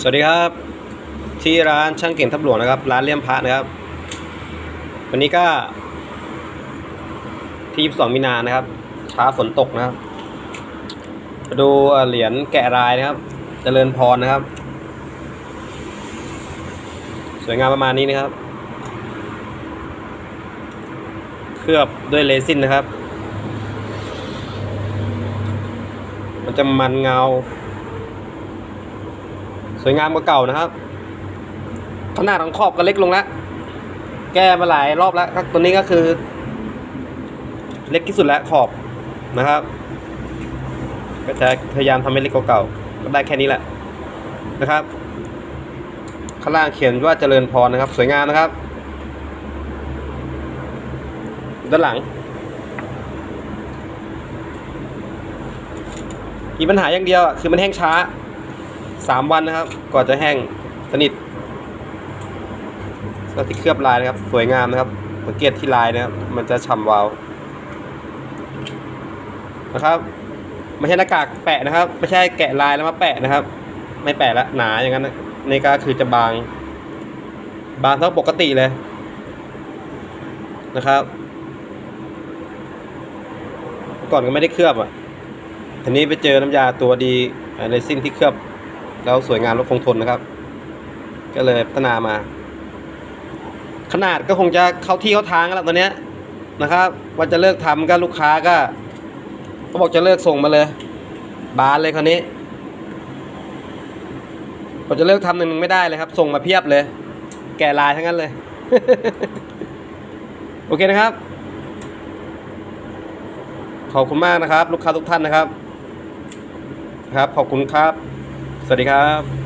สวัสดีครับ ที่ร้านช่างเก่งทับหลวงนะครับ ร้านเลี่ยมพระนะครับ วันนี้ก็ที่22มีนานะครับช้าฝนตกนะครับมาดูเหรียญแกะรายนะครับเจริญพรนะครับ สวยงามประมาณนี้นะครับ เคลือบด้วยเรซินนะครับ มันจะมันเงา วยงามกว่าเก่านะครับขนาดของขอบก็เล็กลงแล้วแก้มาหลายรอบแล้วตัวนี้ก็คือ เล็กที่สุดแล้วขอบนะครับ ก็จะพยายามทำให้เล็กกว่าเก่าก็ได้แค่นี้แหละนะครับข้างล่างเขียนว่าเจริญพรนะครับ สวยงามนะครับ ด้านหลังมีปัญหาอย่างเดียวคือมันแห้งช้า สามวันนะครับก่อนจะแห้งสนิทแล้วที่เคลือบลายนะครับ สวยงามนะครับสังเกตที่ลายนะครับ มันจะฉ่ำวาวนะครับไม่ใช่หน้ากากแปะนะครับ ไม่ใช่แกะลายแล้วมาแปะนะครับ ไม่แปะละหนาอย่างนั้นนี่ก็คือจะบาง บางเท่าปกติเลยนะครับ ก่อนก็ไม่ได้เคลือบอะทีนี้ไปเจอน้ำยาตัวดีในสิ้นที่เคลือบ แล้วสวยงามและคงทนนะครับ ก็เลยพัฒนามา ขนาดก็คงจะเข้าที่เข้าทางแล้วตอนเนี้ยนะครับว่าจะเลิกทำก็ลูกค้าก็เขาบอกจะเลิกส่งมาเลย บานเลยคราวนี้พอจะเลิกทำหนึ่งไม่ได้เลยครับ ส่งมาเพียบเลย แก่ลายทั้งนั้นเลย โอเคนะครับ ขอบคุณมากนะครับ ลูกค้าทุกท่านนะครับ ครับ ขอบคุณครับ สวัสดีครับ